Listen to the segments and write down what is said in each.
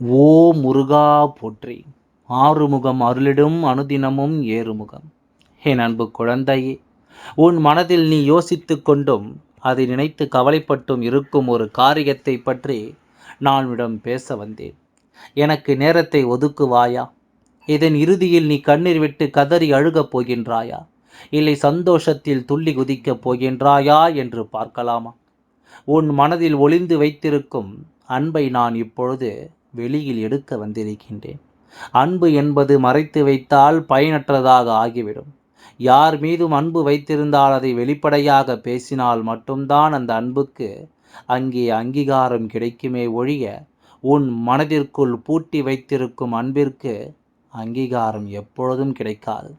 ஓ முருகா போற்றி. ஆறுமுகம் அருளிடும் அனுதினமும் ஏறுமுகம். என் அன்பு குழந்தையே உன் மனதில் நீ யோசித்து கொண்டும் அதை நினைத்து கவலைப்பட்டும் இருக்கும் ஒரு காரியத்தை பற்றி நான் இடம் பேச வந்தேன். எனக்கு நேரத்தை ஒதுக்குவாயா? இதன் இறுதியில் நீ கண்ணீர் விட்டு கதறி அழுகப் போகின்றாயா? இல்லை சந்தோஷத்தில் துள்ளி குதிக்கப் போகின்றாயா என்று பார்க்கலாமா? உன் மனதில் ஒளிந்து வைத்திருக்கும் அன்பை நான் இப்பொழுது வெளியில் எடுக்க வந்திருக்கின்றேன். அன்பு என்பது மறைத்து வைத்தால் பயனற்றதாக ஆகிவிடும். யார் மீதும் அன்பு வைத்திருந்தால் அதை வெளிப்படையாக பேசினால் மட்டும்தான் அந்த அன்புக்கு அங்கே அங்கீகாரம் கிடைக்குமே ஒழிய உன் மனதிற்குள் பூட்டி வைத்திருக்கும் அன்பிற்கு அங்கீகாரம் எப்பொழுதும் கிடைக்காது.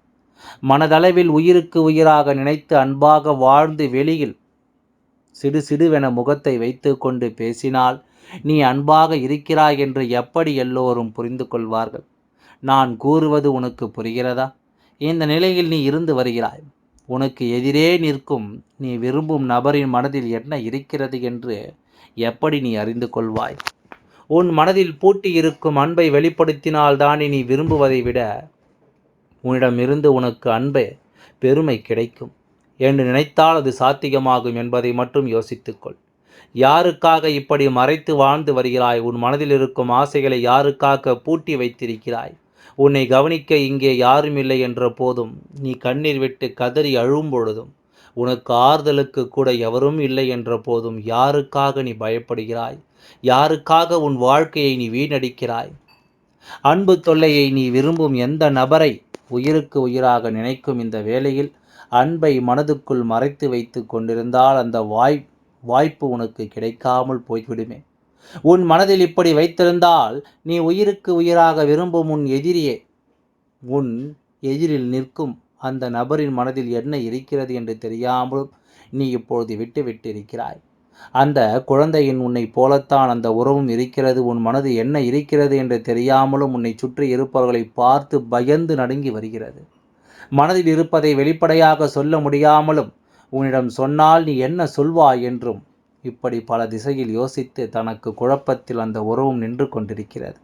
மனதளவில் உயிருக்கு உயிராக நினைத்து அன்பாக வாழ்ந்து வெளியில் சிடு சிடுவென முகத்தை வைத்து கொண்டு பேசினால் நீ அன்பாக இருக்கிறாய் என்று எப்படி எல்லோரும் புரிந்து கொள்வார்கள்? நான் கூறுவது உனக்கு புரிகிறதா? இந்த நிலையில் நீ இருந்து வருகிறாய். உனக்கு எதிரே நிற்கும் நீ விரும்பும் நபரின் மனதில் என்ன இருக்கிறது என்று எப்படி நீ அறிந்து கொள்வாய்? உன் மனதில் பூட்டி இருக்கும் அன்பை வெளிப்படுத்தினால்தானே நீ விரும்புவதை விட உன்னிடமிருந்து உனக்கு அன்பு பெருமை கிடைக்கும். என்று நினைத்தால் அது சாத்தியமாகும் என்பதை மட்டும் யோசித்துக்கொள். யாருக்காக இப்படி மறைத்து வாழ்ந்து வருகிறாய்? உன் மனதில் இருக்கும் ஆசைகளை யாருக்காக பூட்டி வைத்திருக்கிறாய்? உன்னை கவனிக்க இங்கே யாரும் இல்லை என்ற போதும் நீ கண்ணீர் விட்டு கதறி அழும் பொழுதும் உனக்கு ஆறுதலுக்கு கூட எவரும் இல்லை என்ற போதும் யாருக்காக நீ பயப்படுகிறாய்? யாருக்காக உன் வாழ்க்கையை நீ வீணடிக்கிறாய்? அன்பு தொல்லையை நீ விரும்பும் எந்த நபரை உயிருக்கு உயிராக நினைக்கும் இந்த வேளையில் அன்பை மனதுக்குள் மறைத்து வைத்து கொண்டிருந்தால் அந்த வாய் வாய்ப்பு உனக்கு கிடைக்காமல் போய்விடுமே. உன் மனதில் இப்படி வைத்திருந்தால் நீ உயிருக்கு உயிராக விரும்பும் உன் எதிரியே. உன் எதிரில் நிற்கும் அந்த நபரின் மனதில் என்ன இருக்கிறது என்று தெரியாமலும் நீ இப்பொழுது விட்டு இருக்கிறாய் அந்த குழந்தையின் உன்னை போலத்தான் அந்த உறவும் இருக்கிறது. உன் மனது என்ன இருக்கிறது என்று தெரியாமலும் உன்னை சுற்றி இருப்பவர்களை பார்த்து பயந்து நடுங்கி வருகிறது. மனதில் இருப்பதை வெளிப்படையாக சொல்ல முடியாமலும் உன்னிடம் சொன்னால் நீ என்ன சொல்வாய் என்றும் இப்படி பல திசையில் யோசித்து தனக்கு குழப்பத்தில் அந்த உறவும் நின்று கொண்டிருக்கிறது.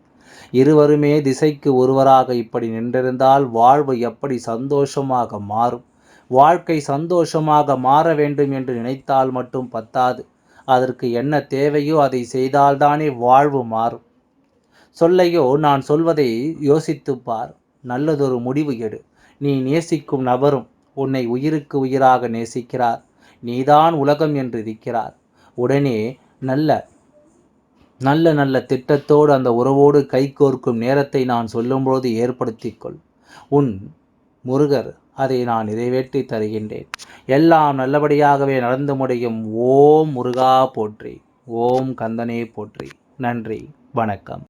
இருவருமே திசைக்கு ஒருவராக இப்படி நின்றிருந்தால் வாழ்வு எப்படி சந்தோஷமாக மாறும்? வாழ்க்கை சந்தோஷமாக மாற வேண்டும் என்று நினைத்தால் மட்டும் பத்தாது. அதற்கு என்ன தேவையோ அதை செய்தால்தானே வாழ்வு மாறும். சொல்லையோ நான் சொல்வதை யோசித்துப்பார் நல்லதொரு முடிவு எடு. நீ நேசிக்கும் நபரும் உன்னை உயிருக்கு உயிராக நேசிக்கிறார். நீதான் உலகம் என்று இருக்கிறார். உடனே நல்ல நல்ல நல்ல திட்டத்தோடு அந்த உறவோடு கைகோர்க்கும் நேரத்தை நான் சொல்லும்போது ஏற்படுத்திக்கொள். உன் முருகர் அதை நான் நிறைவேற்றி தருகின்றேன். எல்லாம் நல்லபடியாகவே நடந்து முடியும். ஓம் முருகா போற்றி. ஓம் கந்தனே போற்றி. நன்றி. வணக்கம்.